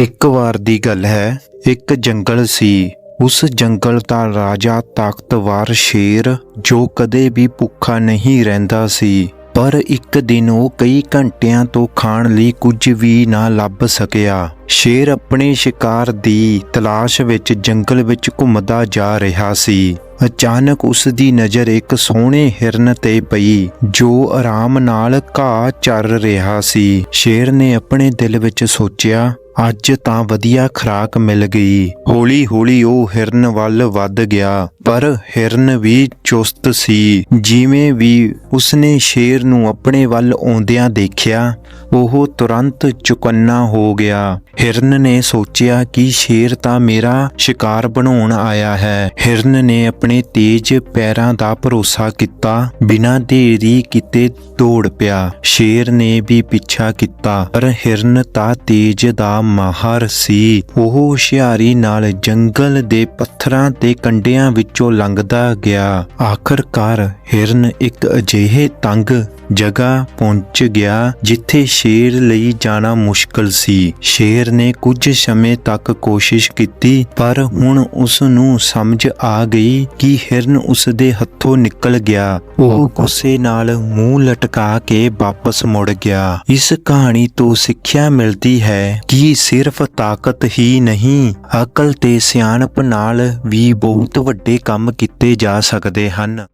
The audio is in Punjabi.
ਇੱਕ ਵਾਰ ਦੀ ਗੱਲ ਹੈ, ਇੱਕ ਜੰਗਲ ਸੀ। ਉਸ ਜੰਗਲ ਦਾ ਰਾਜਾ ਤਾਕਤਵਰ ਸ਼ੇਰ, ਜੋ ਕਦੇ ਵੀ ਭੁੱਖਾ ਨਹੀਂ ਰਹਿੰਦਾ ਸੀ, ਪਰ ਇੱਕ ਦਿਨ ਉਹ ਕਈ ਘੰਟਿਆਂ ਤੋਂ ਖਾਣ ਲਈ ਕੁਝ ਵੀ ਨਾ ਲੱਭ ਸਕਿਆ। ਸ਼ੇਰ ਆਪਣੇ ਸ਼ਿਕਾਰ ਦੀ ਤਲਾਸ਼ ਵਿੱਚ ਜੰਗਲ ਵਿੱਚ ਘੁੰਮਦਾ ਜਾ ਰਿਹਾ ਸੀ। ਅਚਾਨਕ ਉਸ ਦੀ ਨਜ਼ਰ ਇੱਕ ਸੋਹਣੇ ਹਿਰਨ ਤੇ ਪਈ, ਜੋ ਆਰਾਮ ਨਾਲ ਘਾਹ ਚਰ ਰਿਹਾ ਸੀ। ਸ਼ੇਰ ਨੇ ਆਪਣੇ ਦਿਲ ਵਿੱਚ ਸੋਚਿਆ ਅੱਜ ਤਾਂ ਵਧੀਆ ਖੁਰਾਕ ਮਿਲ ਗਈ। ਹੌਲੀ-ਹੌਲੀ ਉਹ ਹਿਰਨ ਵੱਲ ਵੱਧ ਗਿਆ। ਪਰ ਹਿਰਨ ਵੀ ਚੁਸਤ ਸੀ। ਜਿਵੇਂ ਵੀ ਉਸਨੇ ਸ਼ੇਰ ਨੂੰ ਆਪਣੇ ਵੱਲ ਆਉਂਦਿਆਂ ਦੇਖਿਆ, ਉਹ ਤੁਰੰਤ ਚੁਕੰਨਾ ਹੋ ਗਿਆ। ਹਿਰਨ ਨੇ ਸੋਚਿਆ ਕਿ ਸ਼ੇਰ ਤਾਂ ਮੇਰਾ ਸ਼ਿਕਾਰ ਬਣਾਉਣ ਆਇਆ ਹੈ। ਹਿਰਨ ਨੇ ਆਪਣੇ ਤੇਜ਼ ਪੈਰਾਂ ਦਾ ਭਰੋਸਾ ਕੀਤਾ। ਬਿਨਾਂ ਦੇਰੀ ਕੀਤੇ ਦੌੜ ਪਿਆ। ਸ਼ੇਰ ਨੇ ਵੀ ਪਿੱਛਾ ਕੀਤਾ। ਪਰ ਹਿਰਨ ਤਾਂ ਤੇਜ਼ ਦਾ ਮਾਹਰ ਸੀ। ਉਹ ਹੁਸ਼ਿਆਰੀ ਨਾਲ ਜੰਗਲ ਦੇ ਪੱਥਰਾਂ ਤੇ ਕੰਡਿਆਂ ਵਿੱਚੋਂ ਲੰਘਦਾ ਗਿਆ। ਆਖਰਕਾਰ ਹਿਰਨ ਇੱਕ ਅਜਿਹੇ ਤੰਗ ਜਗ੍ਹਾ ਪਹੁੰਚ ਗਿਆ ਜਿੱਥੇ ਸ਼ੇਰ ਲਈ ਜਾਣਾ ਮੁਸ਼ਕਲ ਸੀ। ਸ਼ੇਰ ਨੇ ਕੁਝ ਸਮੇਂ ਤੱਕ ਕੋਸ਼ਿਸ਼ ਕੀਤੀ, ਪਰ ਹੁਣ ਉਸ ਨੂੰ ਸਮਝ ਆ ਗਈ ਕਿ ਹਿਰਨ ਉਸ ਦੇ ਹੱਥੋਂ ਨਿਕਲ ਗਿਆ। ਉਹ ਗੁੱਸੇ ਨਾਲ ਮੂੰਹ ਲਟਕਾ ਕੇ ਵਾਪਸ ਮੁੜ ਗਿਆ। ਇਸ ਕਹਾਣੀ ਤੋਂ ਸਿੱਖਿਆ ਮਿਲਦੀ ਹੈ ਕਿ ਸਿਰਫ ਤਾਕਤ ਹੀ ਨਹੀਂ, ਅਕਲ ਤੇ ਸਿਆਣਪ ਨਾਲ ਵੀ ਬਹੁਤ ਵੱਡੇ ਕੰਮ ਕੀਤੇ ਜਾ ਸਕਦੇ ਹਨ।